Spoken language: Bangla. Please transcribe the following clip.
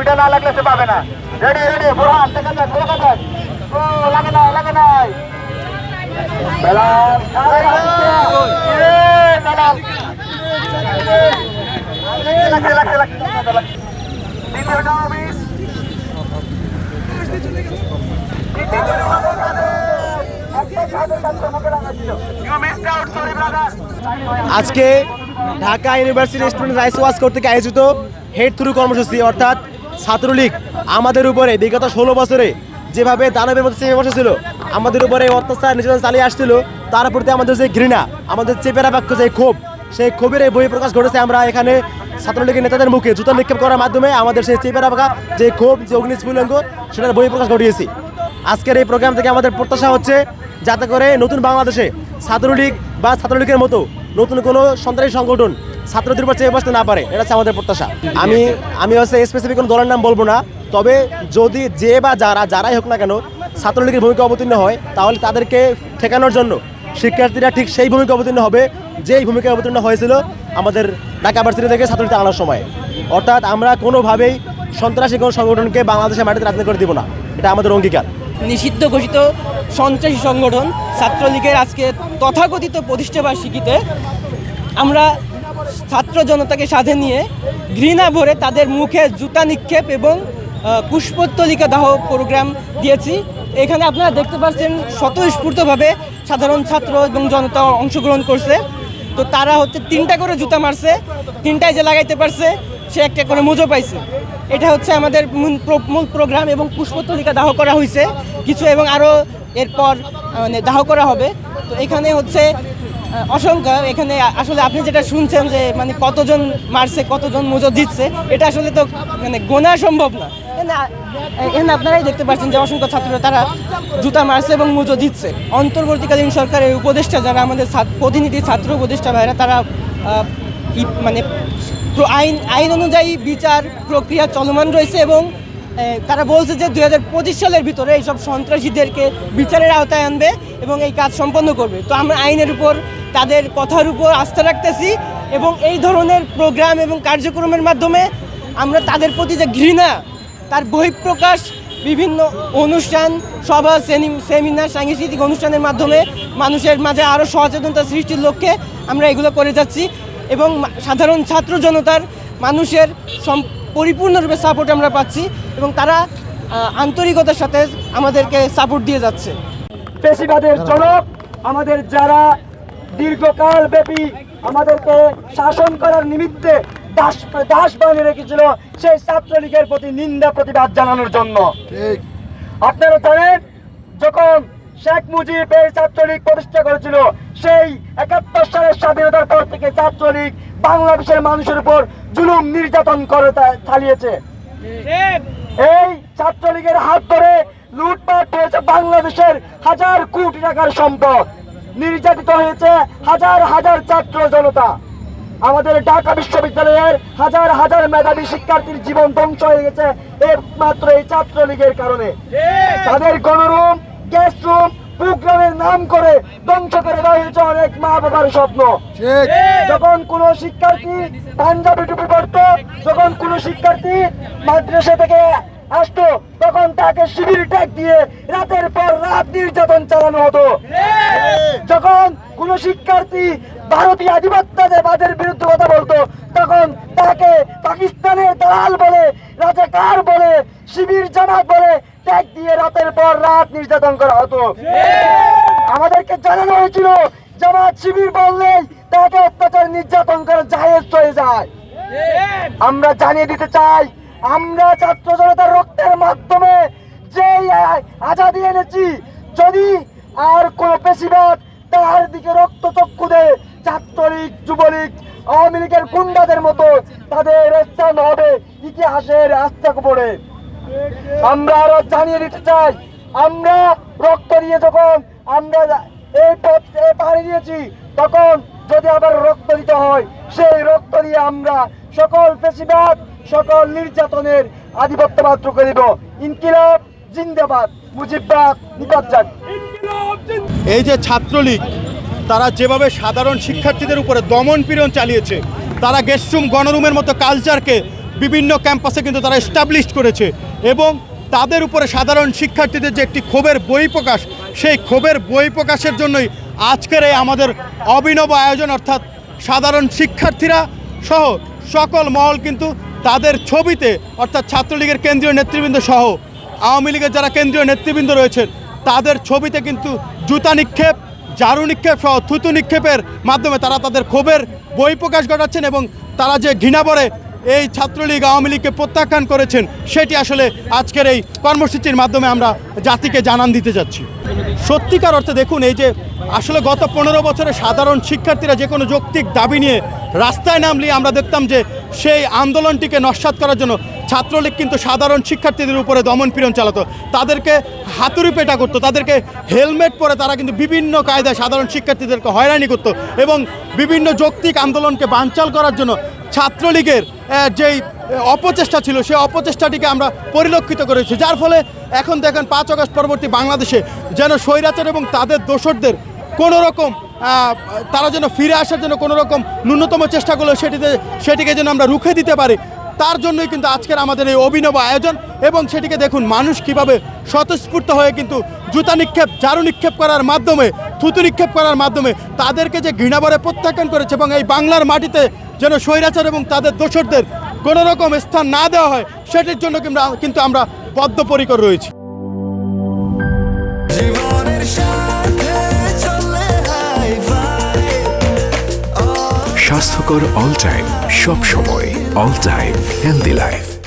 দুইটা না লাগলে সে পাবে না। রেডি রেডি বুরহান, দেখা যাক দেখা যাক। ও, লাগে না লাগে না আজকে ঢাকা ইউনিভার্সিটি স্টুডেন্ট রাইস ওয়াজ কর্তৃক আয়োজিত হেড থ্রু কর্মসূচি, অর্থাৎ ছাত্রলীগ আমাদের উপরে বিগত ষোলো বছরে যেভাবে দানবের মধ্যে চেপে বসেছিল, আমাদের উপরে অত্যাচার, নির্যাতন চালিয়ে আসছিল, তার প্রতি আমাদের যে ঘৃণা, আমাদের চেপেরা বাক্য যে ক্ষোভ, সেই ক্ষোভের এই বহিঃপ্রকাশ ঘটেছে আমরা এখানে ছাত্রলীগের নেতাদের মুখে জুতো নিক্ষেপ করার মাধ্যমে আমাদের সেই চেপেরা বাঁকা যে ক্ষোভ, যে অগ্নিস্ফুলঙ্গ, সেটার বহিঃপ্রকাশ ঘটিয়েছি। আজকের এই প্রোগ্রাম থেকে আমাদের প্রত্যাশা হচ্ছে যাতে করে নতুন বাংলাদেশে ছাত্রলীগ বা ছাত্রলীগের মতো নতুন কোনো সন্ত্রাসী সংগঠন ছাত্রদের উপর চেয়ে বসতে না পারে, এটা হচ্ছে আমাদের প্রত্যাশা। আমি আমি হচ্ছে স্পেসিফিক কোনো দলের নাম বলব না, তবে যদি যে বা যারা, যারাই হোক না কেন ছাত্রলীগের ভূমিকা অবতীর্ণ হয়, তাহলে তাদেরকে ঠেকানোর জন্য শিক্ষার্থীরা ঠিক সেই ভূমিকা অবতীর্ণ হবে, যেই ভূমিকা অবতীর্ণ হয়েছিল আমাদের ঢাকা ভার্সিটি থেকে ছাত্রলীগ আনার সময়। অর্থাৎ আমরা কোনোভাবেই সন্ত্রাসী কোনো সংগঠনকে বাংলাদেশের মাটিতে রাজনীতি করে দিব না, এটা আমাদের অঙ্গীকার। নিষিদ্ধ ঘোষিত সন্ত্রাসী সংগঠন ছাত্রলীগের আজকে তথাকথিত প্রতিষ্ঠা প্রতিষ্ঠাবার্ষিকীতে আমরা ছাত্র জনতাকে সাথে নিয়ে ঘৃণা ভরে তাদের মুখে জুতা নিক্ষেপ এবং আহ, পুষ্পোত্তলিকা দাহ প্রোগ্রাম দিয়েছি। এখানে আপনারা দেখতে পাচ্ছেন স্বতঃস্ফূর্তভাবে সাধারণ ছাত্র এবং জনতা অংশগ্রহণ করছে। তো তারা হচ্ছে তিনটা করে জুতা মারছে তিনটায় যে লাগাইতে পারছে সে একটা করে মুজো পাইছে। এটা হচ্ছে আমাদের মূল প্রোগ্রাম এবং পুষ্পতলিকা দাহ করা হয়েছে কিছু এবং আরও এরপর মানে দাহ করা হবে। তো এখানে হচ্ছে অসংখ্য, এখানে আসলে আপনি যেটা শুনছেন যে মানে কতজন মারছে, কতজন মুজো দিচ্ছে এটা আসলে তো মানে গোনা সম্ভব না। এখানে আপনারাই দেখতে পাচ্ছেন যে অসংখ্য ছাত্ররা তারা জুতা মারছে এবং মুজো দিচ্ছে অন্তর্বর্তীকালীন সরকারের উপদেষ্টা যারা আমাদের প্রতিনিধি ছাত্র উপদেষ্টা ভাইরা, তারা মানে আইন আইন অনুযায়ী বিচার প্রক্রিয়া চলমান রয়েছে এবং তারা বলছে যে দুই হাজার পঁচিশ সালের ভিতরে এইসব সন্ত্রাসীদেরকে বিচারের আওতায় আনবে এবং এই কাজ সম্পন্ন করবে। তো আমরা আইনের উপর, তাদের কথার উপর আস্থা রাখতেছি এবং এই ধরনের প্রোগ্রাম এবং কার্যক্রমের মাধ্যমে আমরা তাদের প্রতি যে ঘৃণা, তার বহিঃপ্রকাশ, বিভিন্ন অনুষ্ঠান, সভা সেমিনার, সাংস্কৃতিক অনুষ্ঠানের মাধ্যমে মানুষের মাঝে আরও সচেতনতা সৃষ্টির লক্ষ্যে আমরা এগুলো করে যাচ্ছি এবং সাধারণ ছাত্র জনতার, মানুষের পরিপূর্ণরূপে সাপোর্ট আমরা পাচ্ছি এবং তারা আন্তরিকতার সাথে আমাদেরকে সাপোর্ট দিয়ে যাচ্ছে। পেশিবাদের জনক আমাদের যারা দীর্ঘকাল ব্যাপী আমাদেরকে শাসন করার নিমিত্তে দাস দাস বানিয়ে রেখেছিল সেই ছাত্রলীগের প্রতি নিন্দা প্রতিবাদ জানানোর জন্য। আপনারা জানেন যখন শেখ মুজিব এই ছাত্রলীগ প্রতিষ্ঠা করেছিল সেই একাত্তর সালের স্বাধীনতার পর থেকে ছাত্রলীগ বাংলাদেশের মানুষের উপর জুলুম নির্যাতন করে চালিয়েছে। এই ছাত্রলীগের হাত ধরে লুটপাট হয়েছে বাংলাদেশের হাজার কোটি টাকার সম্পদ। নির্যাতিত হয়েছে হাজার হাজার ছাত্র জনতা। আমাদের ঢাকা বিশ্ববিদ্যালয়ের হাজার হাজার মেধাবী শিক্ষার্থীর জীবন ধ্বংস হয়ে গেছে একমাত্র এই ছাত্রলীগের কারণে। তাদের গণরুম গ্যাস রুম প্রোগ্রামের নাম করে ধ্বংস করে দেওয়া হয়েছে অনেক মা বাবার স্বপ্ন। যখন কোন শিক্ষার্থী পাঞ্জাবি টুপি পড়তো যখন কোন শিক্ষার্থী মাদ্রাসা থেকে আসতো তখন তাকে শিবির ট্যাগ দিয়ে রাতের পর রাত নির্যাতন চালানো হতো। যখন কোন শিক্ষার্থী ভারতীয় আধিপত্যবাদের বিরুদ্ধে কথা বলতো তখন তাকে পাকিস্তানের দালাল বলে রাজাকার বলে শিবির জামাত বলে ট্যাগ দিয়ে রাতের পর রাত নির্যাতন করা হতো। আমাদেরকে জানানো হয়েছিল জামাত শিবির বললেই তাকে অত্যাচার নির্যাতন করে জায়েজ হয়ে যায়। আমরা জানিয়ে দিতে চাই আমরা ছাত্র জনতার রক্তের মাধ্যমে যে আজাদি এনেছি যদি আর কোন পেশিবাদ তার দিকে রক্ত চক্ষু দেয় ছাত্রলীগ যুবলীগ আওয়ামী লীগের গুন্ডাদের মতো তাদের স্থান হবে ইতিহাসের আস্থা পড়ে। আমরা আরও জানিয়ে দিতে চাই, আমরা রক্ত দিয়ে যখন আমরা এই পথ পাড়ি দিয়েছি তখন যদি আবার রক্ত দিতে হয়, সেই রক্ত দিয়ে আমরা সকল পেশিবাদ সকল নির্যাতনের আধিপত্যবাদ রুখে দিব ইনকিলাব জিন্দাবাদ, মুজিববাদ নিপাত এই যে ছাত্রলীগ, তারা যেভাবে সাধারণ শিক্ষার্থীদের উপরে দমন পীড়ন চালিয়েছে, তারা গেস্টরুম, গণরুমের মতো কালচারকে বিভিন্ন ক্যাম্পাসে কিন্তু তারা এস্টাবলিশ করেছে এবং তাদের উপরে সাধারণ শিক্ষার্থীদের যে একটি ক্ষোভের বই প্রকাশ, সেই ক্ষোভের বই প্রকাশের জন্যই আজকের এই আমাদের অভিনব আয়োজন অর্থাৎ সাধারণ শিক্ষার্থীরা সহ সকল মহল কিন্তু তাদের ছবিতে অর্থাৎ ছাত্রলীগের কেন্দ্রীয় নেতৃবৃন্দ সহ আওয়ামী লীগের যারা কেন্দ্রীয় নেতৃবৃন্দ রয়েছেন, তাদের ছবিতে কিন্তু জুতা নিক্ষেপ জারু নিক্ষেপ সহ থুতু নিক্ষেপের মাধ্যমে তারা তাদের ক্ষোভের বই প্রকাশ ঘটাচ্ছেন এবং তারা যে ঘৃণা ভরে এই ছাত্রলীগ আওয়ামী লীগকে প্রত্যাখ্যান করেছেন, সেটি আসলে আজকের এই কর্মসূচির মাধ্যমে আমরা জাতিকে জানান দিতে যাচ্ছি। সত্যিকার অর্থে দেখুন, এই যে আসলে গত পনেরো বছরে সাধারণ শিক্ষার্থীরা যে কোনো যৌক্তিক দাবি নিয়ে রাস্তায় নামলে আমরা দেখতাম যে সেই আন্দোলনটিকে নস্বাত করার জন্য ছাত্রলীগ কিন্তু সাধারণ শিক্ষার্থীদের উপরে দমন পীড়ন চালাতো। তাদেরকে হাতুড়ি পেটা করতো, তাদেরকে হেলমেট পরে তারা কিন্তু বিভিন্ন কায়দায় সাধারণ শিক্ষার্থীদেরকে হয়রানি করতো এবং বিভিন্ন যৌক্তিক আন্দোলনকে বানচাল করার জন্য ছাত্রলীগের যেই অপচেষ্টা ছিল, সেই অপচেষ্টাটিকে আমরা পরিলক্ষিত করেছি। যার ফলে এখন দেখেন পাঁচ আগস্ট পরবর্তী বাংলাদেশে যেন স্বৈরাচার এবং তাদের দোসরদের কোনো রকম তারা যেন ফিরে আসার জন্য কোনো রকম ন্যূনতম চেষ্টা করল, সেটিতে, সেটিকে যেন আমরা রুখে দিতে পারি, তার জন্যই কিন্তু আজকের আমাদের এই অভিনব আয়োজন এবং সেটিকে দেখুন মানুষ কীভাবে স্বতঃস্ফূর্ত হয়ে কিন্তু জুতা নিক্ষেপ, ঝাড়ু নিক্ষেপ করার মাধ্যমে থুতু নিক্ষেপ করার মাধ্যমে তাদেরকে যে ঘৃণাভরে প্রত্যাখ্যান করেছে এবং এই বাংলার মাটিতে যেন স্বৈরাচার এবং তাদের দোসরদের কোনো রকম স্থান না দেওয়া হয় সেটির জন্য কিন্তু- কিন্তু আমরা বদ্ধপরিকর রয়েছি। স্বাস্থ্যকর অল টাইম সব সময় অল টাইম হেলদি লাইফ।